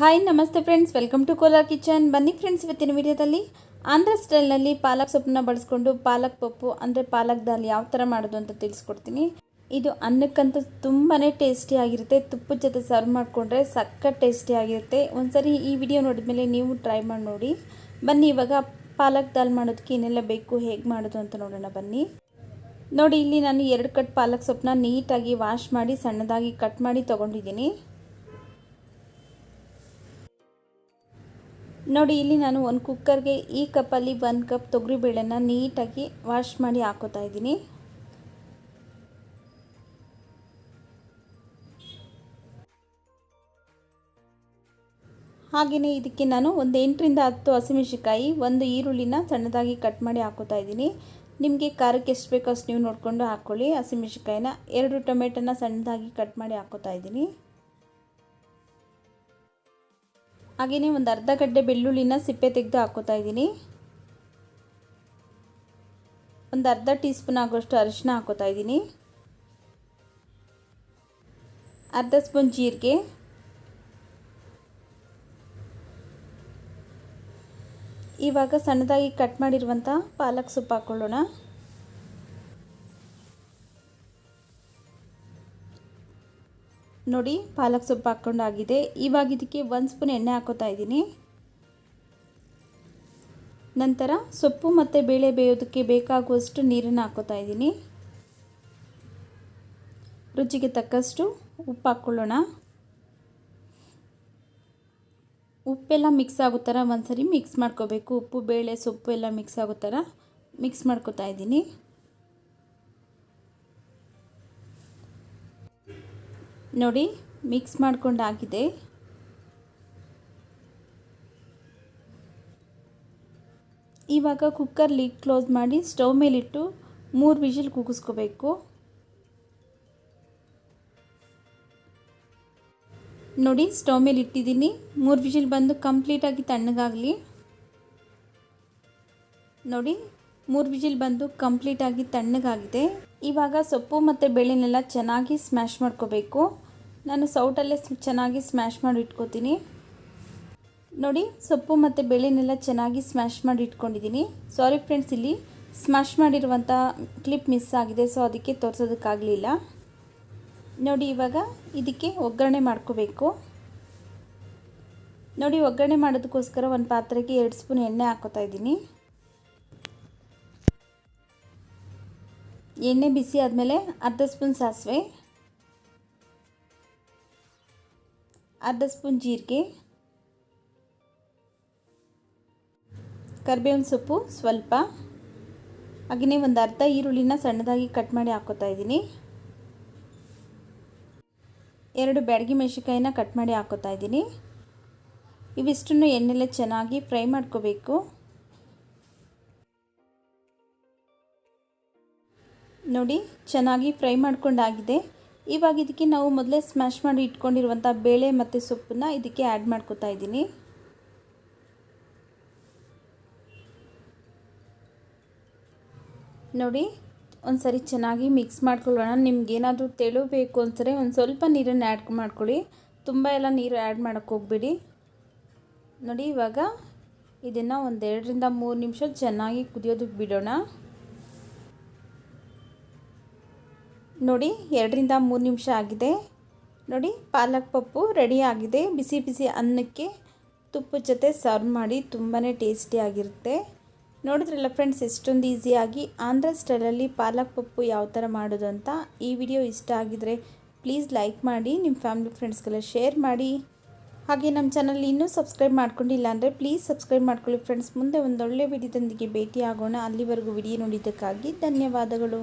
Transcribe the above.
Hi, ನಮಸ್ತೆ friends welcome to Kolar kitchen ಬನ್ನಿ friends ಇವತ್ತಿನ ವಿಡಿಯೋದಲ್ಲಿ. ಆಂಧ್ರ ಸ್ಟೈಲ್ನಲ್ಲಿ ಪಾಲಕ್ ಸೊಪ್ಪನ್ನ ಬಳಸ್ಕೊಂಡು ಪಾಲಕ್ ಪಪ್ಪು, ಅಂದರೆ ಪಾಲಕ್ ದಾಲ್ ಯಾವ ಥರ ಮಾಡೋದು ಅಂತ ತಿಳಿಸ್ಕೊಡ್ತೀನಿ. ಇದು ಅನ್ನಕ್ಕಂತೂ ತುಂಬಾ ಟೇಸ್ಟಿಯಾಗಿರುತ್ತೆ ತುಪ್ಪದ ಜೊತೆ ಸರ್ವ್ ಮಾಡಿಕೊಂಡ್ರೆ ಸಖತ್ ಟೇಸ್ಟಿಯಾಗಿರುತ್ತೆ ಒಂದ್ಸರಿ ಈ ವಿಡಿಯೋ ನೋಡಿದ್ಮೇಲೆ ನೀವು ಟ್ರೈ ಮಾಡಿ ನೋಡಿ. ಬನ್ನಿ, ಇವಾಗ ಪಾಲಕ್ ದಾಲ್ ಮಾಡೋದಕ್ಕೆ ಏನೆಲ್ಲ ಬೇಕು, ಹೇಗೆ ಮಾಡೋದು ಅಂತ ನೋಡೋಣ ಬನ್ನಿ. ನೋಡಿ, ಇಲ್ಲಿ ನಾನು ಎರಡು ಕಟ್ ಪಾಲಕ್ ಸೊಪ್ಪನ್ನ ನೀಟಾಗಿ ವಾಶ್ ಮಾಡಿ, ಸಣ್ಣದಾಗಿ ಕಟ್ ಮಾಡಿ ತೊಗೊಂಡಿದ್ದೀನಿ. ನೋಡಿ, ಇಲ್ಲಿ ನಾನು ಒಂದು ಕುಕ್ಕರ್ಗೆ ಈ ಕಪ್ಪಲ್ಲಿ ಒಂದು ಕಪ್ ತೊಗರಿಬೇಳೆನ ನೀಟಾಗಿ ವಾಶ್ ಮಾಡಿ ಹಾಕೋತಾ ಇದ್ದೀನಿ. ಹಾಗೆಯೇ ಇದಕ್ಕೆ ನಾನು ಒಂದು ಎಂಟರಿಂದ ಹತ್ತು ಹಸಿಮೆಣಸಿಕಾಯಿ ಒಂದು ಈರುಳ್ಳಿನ ಸಣ್ಣದಾಗಿ ಕಟ್ ಮಾಡಿ ಹಾಕೋತಾ ಇದ್ದೀನಿ. ನಿಮಗೆ ಖಾರಕ್ಕೆ ಎಷ್ಟು ಬೇಕೋ ಅಷ್ಟು ನೀವು ನೋಡಿಕೊಂಡು ಹಾಕ್ಕೊಳ್ಳಿ ಹಸಿಮೆಣಸಿಕಾಯಿನ ಎರಡು ಟೊಮೆಟೊನ ಸಣ್ಣದಾಗಿ ಕಟ್ ಮಾಡಿ ಹಾಕೋತಾ ಇದ್ದೀನಿ. ಹಾಗೆಯೇ ಒಂದು ಅರ್ಧ ಗಡ್ಡೆ ಬೆಳ್ಳುಳ್ಳಿನ ಸಿಪ್ಪೆ ತೆಗೆದು ಹಾಕೋತಾ ಇದ್ದೀನಿ. ಒಂದು ಅರ್ಧ ಟೀ ಸ್ಪೂನ್ ಆಗೋಷ್ಟು ಅರಿಶಿನ ಹಾಕೋತಾ ಇದ್ದೀನಿ. ಅರ್ಧ ಸ್ಪೂನ್ ಜೀರಿಗೆ. ಇವಾಗ ಸಣ್ಣದಾಗಿ ಕಟ್ ಮಾಡಿರುವಂಥ ಪಾಲಕ್ ಸೊಪ್ಪು ಹಾಕ್ಕೊಳ್ಳೋಣ ನೋಡಿ, ಪಾಲಕ್ ಸೊಪ್ಪು ಹಾಕ್ಕೊಂಡಾಗಿದೆ. ಇವಾಗ ಇದಕ್ಕೆ ಒಂದು ಸ್ಪೂನ್ ಎಣ್ಣೆ ಹಾಕೋತಾ ಇದ್ದೀನಿ. ನಂತರ ಸೊಪ್ಪು ಮತ್ತು ಬೇಳೆ ಬೇಯೋದಕ್ಕೆ ಬೇಕಾಗುವಷ್ಟು ನೀರನ್ನು ಹಾಕೋತಾ ಇದ್ದೀನಿ. ರುಚಿಗೆ ತಕ್ಕಷ್ಟು ಉಪ್ಪು ಹಾಕ್ಕೊಳ್ಳೋಣ ಉಪ್ಪೆಲ್ಲ ಮಿಕ್ಸ್ ಆಗೋ ಥರ ಒಂದ್ಸರಿ ಮಿಕ್ಸ್ ಮಾಡ್ಕೋಬೇಕು. ಉಪ್ಪು, ಬೇಳೆ, ಸೊಪ್ಪು ಎಲ್ಲ ಮಿಕ್ಸ್ ಆಗೋ ಥರ ಮಿಕ್ಸ್ ಮಾಡ್ಕೋತಾ ಇದ್ದೀನಿ. ನೋಡಿ ಮಿಕ್ಸ್ ಮಾಡಿಕೊಂಡಾಗಿದೆ. ಇವಾಗ ಕುಕ್ಕರ್ ಲಿಡ್ ಕ್ಲೋಸ್ ಮಾಡಿ ಸ್ಟವ್ ಮೇಲಿಟ್ಟು ಮೂರು ವಿಜಿಲ್ ಕೂಗಿಸ್ಕೋಬೇಕು. ನೋಡಿ ಸ್ಟವ್ ಮೇಲೆ ಇಟ್ಟಿದ್ದೀನಿ. ಮೂರು ವಿಜಿಲ್ ಬಂದು ಕಂಪ್ಲೀಟಾಗಿ ತಣ್ಣಗಾಗಲಿ. ನೋಡಿ ಮೂರು ವಿಜಿಲ್ ಬಂದು ಕಂಪ್ಲೀಟಾಗಿ ತಣ್ಣಗಾಗಿದೆ. ಇವಾಗ ಸೊಪ್ಪು ಮತ್ತು ಬೇಳೆನೆಲ್ಲ ಚೆನ್ನಾಗಿ ಸ್ಮ್ಯಾಶ್ ಮಾಡ್ಕೋಬೇಕು. ನಾನು ಸೌಟಲ್ಲೇ ಚೆನ್ನಾಗಿ ಸ್ಮ್ಯಾಶ್ ಮಾಡಿ ಇಟ್ಕೋತೀನಿ. ನೋಡಿ, ಸೊಪ್ಪು ಮತ್ತು ಬೇಳೆನೆಲ್ಲ ಚೆನ್ನಾಗಿ ಸ್ಮ್ಯಾಶ್ ಮಾಡಿ ಇಟ್ಕೊಂಡಿದ್ದೀನಿ. ಸಾರಿ ಫ್ರೆಂಡ್ಸ್ ಇಲ್ಲಿ ಸ್ಮ್ಯಾಶ್ ಮಾಡಿರುವಂಥ ಕ್ಲಿಪ್ ಮಿಸ್ ಆಗಿದೆ ಸೊ ಅದಕ್ಕೆ ತೋರಿಸೋದಕ್ಕಾಗಲಿಲ್ಲ. ನೋಡಿ, ಇವಾಗ ಇದಕ್ಕೆ ಒಗ್ಗರಣೆ ಮಾಡ್ಕೋಬೇಕು. ನೋಡಿ, ಒಗ್ಗರಣೆ ಮಾಡೋದಕ್ಕೋಸ್ಕರ ಒಂದು ಪಾತ್ರೆಗೆ ಎರಡು ಸ್ಪೂನ್ ಎಣ್ಣೆ ಹಾಕೋತಾ ಇದ್ದೀನಿ. ಎಣ್ಣೆ ಬಿಸಿ ಆದಮೇಲೆ ಅರ್ಧ ಸ್ಪೂನ್ ಸಾಸಿವೆ, ಅರ್ಧ ಸ್ಪೂನ್ ಜೀರಿಗೆ, ಕರಿಬೇವಿನ ಸೊಪ್ಪು ಸ್ವಲ್ಪ ಹಾಗೆಯೇ ಒಂದು ಅರ್ಧ ಈರುಳ್ಳಿನ ಸಣ್ಣದಾಗಿ ಕಟ್ ಮಾಡಿ ಹಾಕೋತಾ ಇದ್ದೀನಿ. ಎರಡು ಬ್ಯಾಡಗಿ ಮೆಣಸಿಕಾಯಿನ ಕಟ್ ಮಾಡಿ ಹಾಕೋತಾ ಇದ್ದೀನಿ. ಇವಿಷ್ಟನ್ನು ಎಣ್ಣೆಲೆ ಚೆನ್ನಾಗಿ ಫ್ರೈ ಮಾಡ್ಕೋಬೇಕು. ನೋಡಿ, ಚೆನ್ನಾಗಿ ಫ್ರೈ ಮಾಡ್ಕೊಂಡಾಗಿದೆ. ಇವಾಗ ಇದಕ್ಕೆ ನಾವು ಮೊದಲೇ ಸ್ಮ್ಯಾಶ್ ಮಾಡಿ ಇಟ್ಕೊಂಡಿರುವಂಥ ಬೇಳೆ ಮತ್ತು ಸೊಪ್ಪನ್ನ ಇದಕ್ಕೆ ಆ್ಯಡ್ ಮಾಡ್ಕೋತಾ ಇದ್ದೀನಿ. ನೋಡಿ ಒಂದು ಸರಿ ಚೆನ್ನಾಗಿ ಮಿಕ್ಸ್ ಮಾಡ್ಕೊಳ್ಳೋಣ. ನಿಮ್ಗೇನಾದರೂ ತೆಳು ಬೇಕು ಅಂದರೆ ಒಂದು ಸ್ವಲ್ಪ ನೀರನ್ನು ಆ್ಯಡ್ ಮಾಡ್ಕೊಳ್ಳಿ. ತುಂಬ ಎಲ್ಲ ನೀರು ಆ್ಯಡ್ ಮಾಡೋಕ್ಕೆ ಹೋಗ್ಬೇಡಿ. ನೋಡಿ, ಇವಾಗ ಇದನ್ನು ಒಂದೆರಡರಿಂದ ಮೂರು ನಿಮಿಷ ಚೆನ್ನಾಗಿ ಕುದಿಯೋದಕ್ಕೆ ಬಿಡೋಣ. ನೋಡಿ, ಎರಡರಿಂದ ಮೂರು ನಿಮಿಷ ಆಗಿದೆ. ನೋಡಿ, ಪಾಲಕ್ ಪಪ್ಪು ರೆಡಿ ಆಗಿದೆ. ಬಿಸಿ ಬಿಸಿ ಅನ್ನಕ್ಕೆ ತುಪ್ಪದ ಜೊತೆ ಸರ್ವ್ ಮಾಡಿ ತುಂಬಾ ಟೇಸ್ಟಿಯಾಗಿರುತ್ತೆ ನೋಡಿದ್ರಲ್ಲ ಫ್ರೆಂಡ್ಸ್ ಎಷ್ಟೊಂದು ಈಸಿಯಾಗಿ ಆಂಧ್ರ ಸ್ಟೈಲಲ್ಲಿ ಪಾಲಕ್ ಪಪ್ಪು ಯಾವ ಥರ ಮಾಡೋದು ಅಂತ ಈ ವಿಡಿಯೋ ಇಷ್ಟ ಆಗಿದರೆ ಪ್ಲೀಸ್ ಲೈಕ್ ಮಾಡಿ ನಿಮ್ಮ ಫ್ಯಾಮಿಲಿ ಫ್ರೆಂಡ್ಸ್ಗೆಲ್ಲ ಶೇರ್ ಮಾಡಿ. ಹಾಗೆ ನಮ್ಮ ಚಾನಲ್ ಇನ್ನೂ ಸಬ್ಸ್ಕ್ರೈಬ್ ಮಾಡ್ಕೊಂಡಿಲ್ಲ ಅಂದರೆ ಪ್ಲೀಸ್ ಸಬ್ಸ್ಕ್ರೈಬ್ ಮಾಡ್ಕೊಳ್ಳಿ ಫ್ರೆಂಡ್ಸ್ ಮುಂದೆ ಒಂದೊಳ್ಳೆ ವಿಡಿಯೋದೊಂದಿಗೆ ಭೇಟಿ ಆಗೋಣ ಅಲ್ಲಿವರೆಗೂ ವಿಡಿಯೋ ನೋಡಿದ್ದಕ್ಕಾಗಿ ಧನ್ಯವಾದಗಳು.